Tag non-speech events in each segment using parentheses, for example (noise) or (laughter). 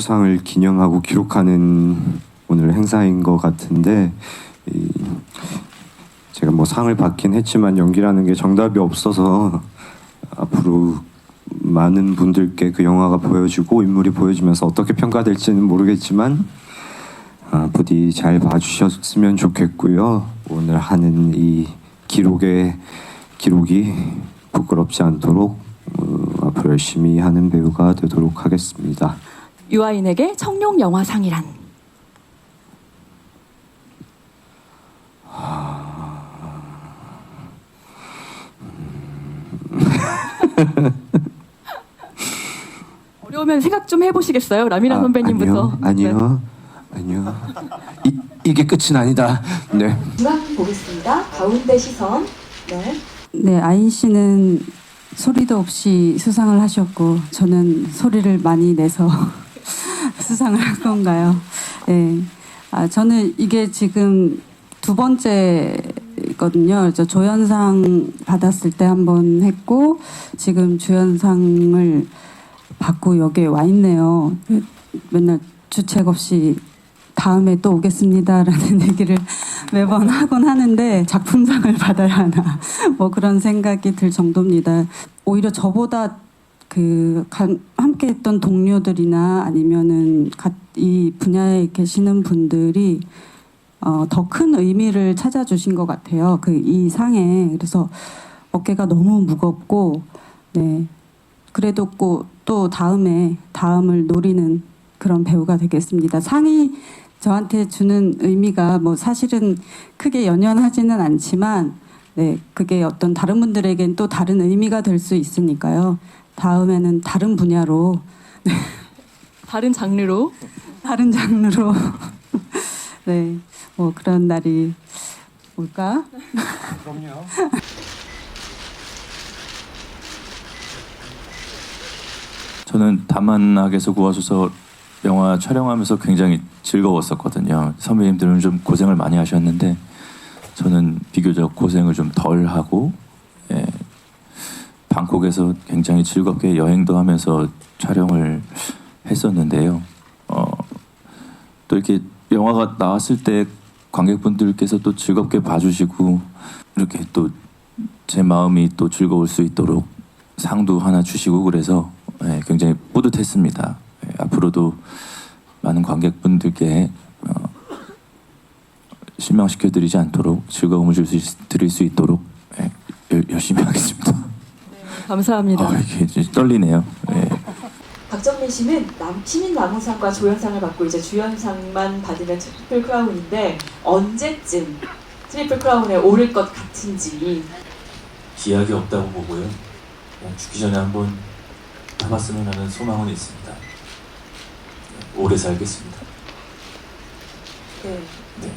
수상을 기념하고 기록하는 오늘 행사인 것 같은데 이, 제가 뭐 상을 받긴 했지만 연기라는 게 정답이 없어서 앞으로 많은 분들께 그 영화가 보여주고 인물이 보여주면서 어떻게 평가될지는 모르겠지만 아, 부디 잘 봐주셨으면 좋겠고요. 오늘 하는 이 기록의 기록이 부끄럽지 않도록 어, 앞으로 열심히 하는 배우가 되도록 하겠습니다. 유아인에게 청룡 영화상이란 (laughs) 어려우면 생각 좀 해보시겠어요? 라미란 아, 선배님부터. 아니요, 아니요, 아니요. 이, 이게 끝은 아니다. 네. 중앙 보겠습니다. 가운데 시선. 네. 네, 아인 씨는 소리도 없이 수상을 하셨고 저는 소리를 많이 내서 (laughs) 수상을 한 건가요? 네. 아, 저는 이게 지금 두 번째거든요. 저 조연상 받았을 때 한 번 했고 지금 주연상을 받고 여기에 와 있네요. 그 맨날 주책 없이 다음에 또 오겠습니다라는 (laughs) 얘기를 매번 하곤 하는데 작품상을 받아야 하나 (laughs) 뭐 그런 생각이 들 정도입니다. 오히려 저보다 그 간- 함께했던 동료들이나 아니면은 가- 이 분야에 계시는 분들이 어, 더 큰 의미를 찾아주신 것 같아요. 그 이 상에 그래서 어깨가 너무 무겁고 네 그래도 꼭 또 다음에 다음을 노리는 그런 배우가 되겠습니다. 상이 저한테 주는 의미가 뭐 사실은 크게 연연하지는 않지만 네 그게 어떤 다른 분들에겐 또 다른 의미가 될 수 있으니까요. 다음에는 다른 분야로 다른 장르로 다른 장르로 (laughs) 네 뭐 그런 날이 올까? (laughs) 저는 다만학에서 구하소서 영화 촬영하면서 굉장히 즐거웠었거든요. 선배님들은 좀 고생을 많이 하셨는데 저는 비교적 고생을 좀 덜 하고 예, 방콕에서 굉장히 즐겁게 여행도 하면서 촬영을 했었는데요. 어, 또 이렇게 영화가 나왔을 때 관객분들께서 또 즐겁게 봐주시고 이렇게 또 제 마음이 또 즐거울 수 있도록 상도 하나 주시고 그래서 예, 굉장히 뿌듯했습니다. 예, 앞으로도 많은 관객분들께 어, 실망시켜 드리지 않도록 즐거움을 줄 수 드릴 수 있도록 예, 열- 열심히 하겠습니다. 감사합니다. 아, 이게 떨리네요. 예. 박정민 씨는 남, 시민 남우상과 조연상을 받고 이제 주연상만 받으면 트리플 크라운인데 언제쯤 트리플 크라운에 오를 것 같은지 기약이 없다고 보고요. 죽기 전에 한번 해봤으면 하는 소망은 있습니다. 오래 살겠습니다. 네. 네.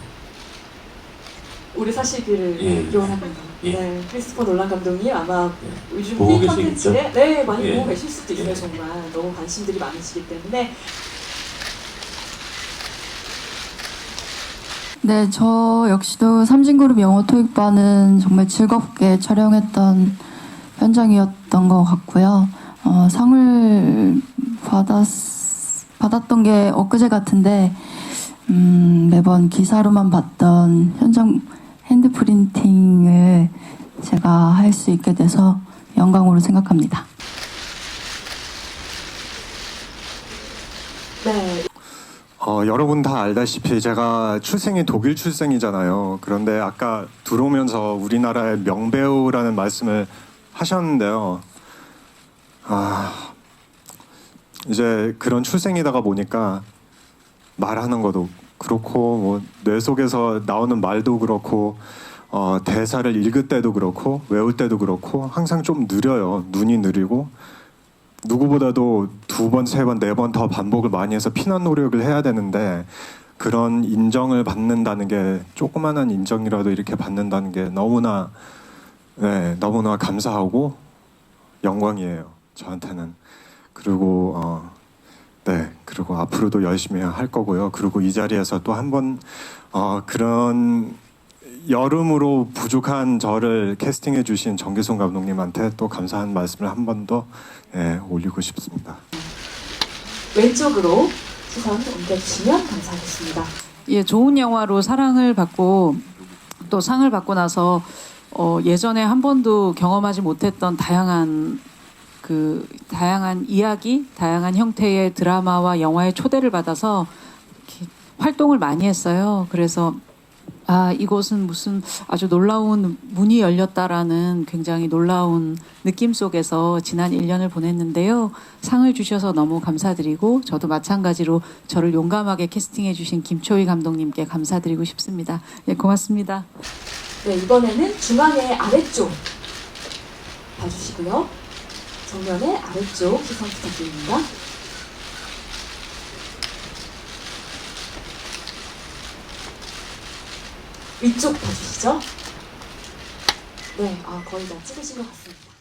오래 사시기를 예. 기원합니다. 예. 네, 크리스토퍼 놀란 감독님 아마 예. 요즘 보고 삐 계시겠죠? 컨텐츠에 네 많이 예. 보고 계실 수도 있어요 예. 정말 너무 관심들이 많으시기 때문에 네, 저 역시도 삼진그룹 영어 토익반은 정말 즐겁게 촬영했던 현장이었던 것 같고요. 어, 상을 받았, 받았던 게 엊그제 같은데, 음, 매번 기사로만 봤던 현장 핸드 프린팅을 제가 할 수 있게 돼서 영광으로 생각합니다. 네 어, 여러분 다 알다시피 제가 출생이 독일 출생이잖아요. 그런데 아까 들어오면서 우리나라의 명배우라는 말씀을 하셨는데요. 아, 이제 그런 출생이다가 보니까 말하는 것도 그렇고 뭐 뇌 속에서 나오는 말도 그렇고 어, 대사를 읽을 때도 그렇고 외울 때도 그렇고 항상 좀 느려요. 눈이 느리고 누구보다도 두 번, 세 번, 네 번 더 반복을 많이 해서 피난 노력을 해야 되는데 그런 인정을 받는다는 게 조그만한 인정이라도 이렇게 받는다는 게 너무나 네, 너무나 감사하고 영광이에요. 저한테는. 그리고 어, 네, 그리고 앞으로도 열심히 할 거고요. 그리고 이 자리에서 또 한번 어, 그런 여름으로 부족한 저를 캐스팅해 주신 정기송 감독님한테 또 감사한 말씀을 한 번더 예, 올리고 싶습니다. 왼쪽으로 시선 옮겨주시면 감사하겠습니다. 예, 좋은 영화로 사랑을 받고 또 상을 받고 나서 어, 예전에 한 번도 경험하지 못했던 다양한 그 다양한 이야기, 다양한 형태의 드라마와 영화의 초대를 받아서 활동을 많이 했어요. 그래서 아, 이곳은 무슨 아주 놀라운 문이 열렸다라는 굉장히 놀라운 느낌 속에서 지난 1년을 보냈는데요. 상을 주셔서 너무 감사드리고 저도 마찬가지로 저를 용감하게 캐스팅해 주신 김초희 감독님께 감사드리고 싶습니다. 예, 고맙습니다. 네, 이번에는 중앙의 아래쪽 봐주시고요. 정면의 아래쪽 시선 부탁드립니다. 위쪽 봐주시죠. 네, 아, 거의 다 찍으신 것 같습니다.